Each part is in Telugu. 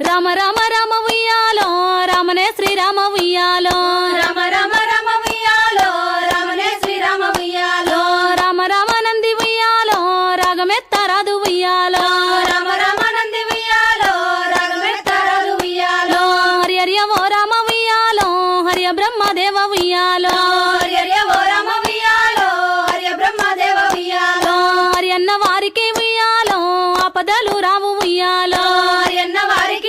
రామ రామ రామ ఉయ్యాలో రామనే శ్రీరామ ఉయ్యాలో. రామ రామ రామ ఉయ్యాలో రామనే శ్రీరామ ఉయ్యాలో. రామ రామ నంది ఉయ్యాలో రాగమెత్తరాదు ఉయ్యాలో. రామ రామ నంది ఉయ్యాలో రాగమెత్తరాదు ఉయ్యాలో. హరి హరియ ఓ రామ ఉయ్యాలో హరియ బ్రహ్మదేవ ఉయ్యాలో. హర్య ఓ రామ ఉయ్యాలో హర్య బ్రహ్మదేవ ఉయ్యాలో. హరి అన్న వారికి ఉయ్యాలో ఆపదలు రావు ఉయ్యాలో. హరియన్న వారికి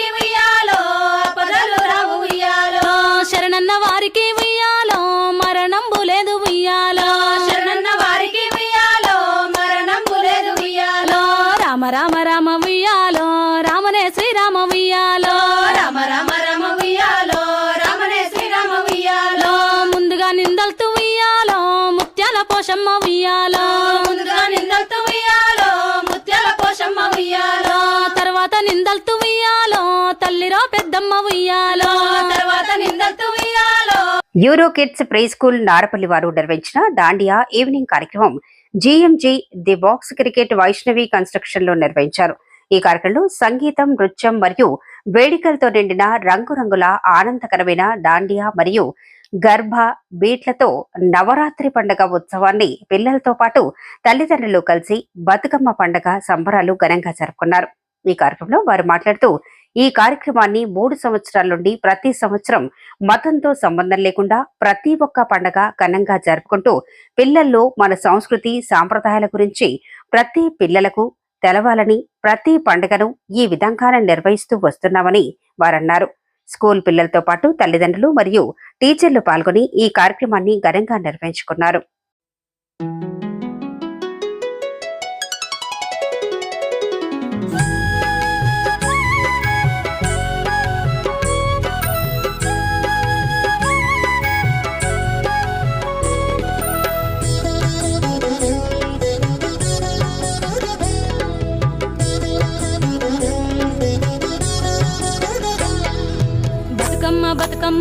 ఉయ్యాలో ముందుగా నిందలతో ఉయ్యాలో ముత్యాల పోషమ్మ ఉయ్యాలో తర్వాత నిందల్తూ ఉయ్యాలో తల్లిరో పెద్దమ్మ ఉయ్యాలో తర్వాత నిందలతో ఉయ్యాలో Euro Kids pre school Narapally వారు నిర్వహించిన దాండియా ఈవినింగ్ కార్యక్రమం GMG the box cricket Vaishnavi కన్స్ట్రక్షన్లో నిర్వహించారు. ఈ కార్యక్రమంలో సంగీతం నృత్యం మరియు వేడుకలతో నిండిన రంగురంగుల ఆనందకరమైన దాండియా మరియు గర్భ బీట్లతో నవరాత్రి పండుగ ఉత్సవాన్ని పిల్లలతో పాటు తల్లిదండ్రులు కలిసి బతుకమ్మ పండుగ సంబరాలు ఘనంగా జరుపుకున్నారు. ఈ కార్యక్రమంలో వారు మాట్లాడుతూ ఈ కార్యక్రమాన్ని మూడు సంవత్సరాల నుండి ప్రతి సంవత్సరం మతంతో సంబంధం లేకుండా ప్రతి ఒక్క పండగ ఘనంగా జరుపుకుంటూ పిల్లల్లో మన సంస్కృతి సాంప్రదాయాల గురించి ప్రతి పిల్లలకు తెలవాలని ప్రతి పండుగను ఈ విధంగానే నిర్వహిస్తూ వస్తున్నామని వారన్నారు. స్కూల్ పిల్లలతో పాటు తల్లిదండ్రులు మరియు టీచర్లు పాల్గొని ఈ కార్యక్రమాన్ని ఘనంగా నిర్వహించుకున్నారు.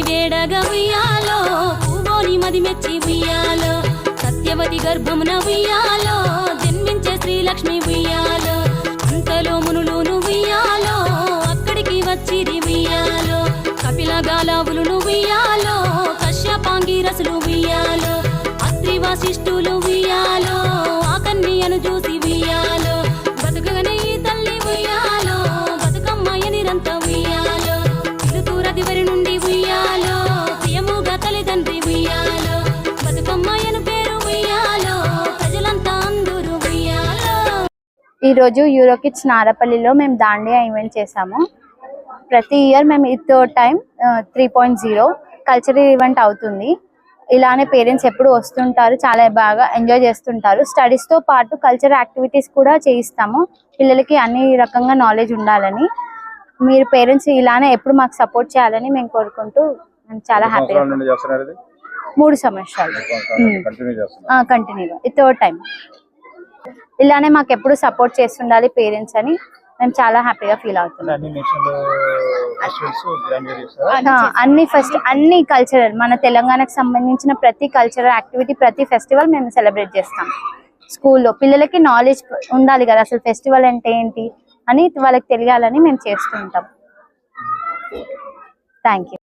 పుట్టమని వేడగా ఉయ్యాలో పూవోని మది మెచ్చి ఉయ్యాలో సత్యవతి గర్భమున ఉయ్యాలో జన్మించే శ్రీలక్ష్మి ఉయ్యాలో అంతలో మునులును ఉయ్యాలో అక్కడికి వచ్చిరి ఉయ్యాలో కపిల గాలావులు ఉయ్యాలో కశ్యపాంగి రసులు ఉయ్యాలో అత్రి వశిష్ఠులు ఉయ్యాలో ఆకన్యను చూసి ఉయ్యాలో. ఈ రోజు యూరోకిడ్స్ నారపల్లిలో మేము దాండియా ఈవెంట్ చేసాము ప్రతి ఇయర్ మేము ఇతో time three point zero cultural event అవుతుంది. ఇలానే పేరెంట్స్ ఎప్పుడు వస్తుంటారు చాలా బాగా ఎంజాయ్ చేస్తుంటారు. స్టడీస్తో పాటు కల్చరల్ యాక్టివిటీస్ కూడా చేయిస్తాము. పిల్లలకి అన్ని రకంగా నాలెడ్జ్ ఉండాలని. మీరు పేరెంట్స్ ఇలానే ఎప్పుడు మాకు సపోర్ట్ చేయాలని మేము కోరుకుంటూ మేము చాలా హ్యాపీగా మూడు సంవత్సరాలు. కంటిన్యూగా థర్డ్ టైం ఇలానే మాకు ఎప్పుడు సపోర్ట్ చేస్తుండాలి పేరెంట్స్ అని మేము చాలా హ్యాపీగా ఫీల్ అవుతున్నాం. అన్ని ఫస్ట్ అన్ని కల్చరల్ మన తెలంగాణకు సంబంధించిన ప్రతి కల్చరల్ యాక్టివిటీ ప్రతి ఫెస్టివల్ మేము సెలబ్రేట్ చేస్తాం. స్కూల్లో పిల్లలకి నాలెడ్జ్ ఉండాలి కదా అసలు ఫెస్టివల్ అంటే ఏంటి అని వాళ్ళకి తెలియాలని మేము చేస్తుంటాం. Thank you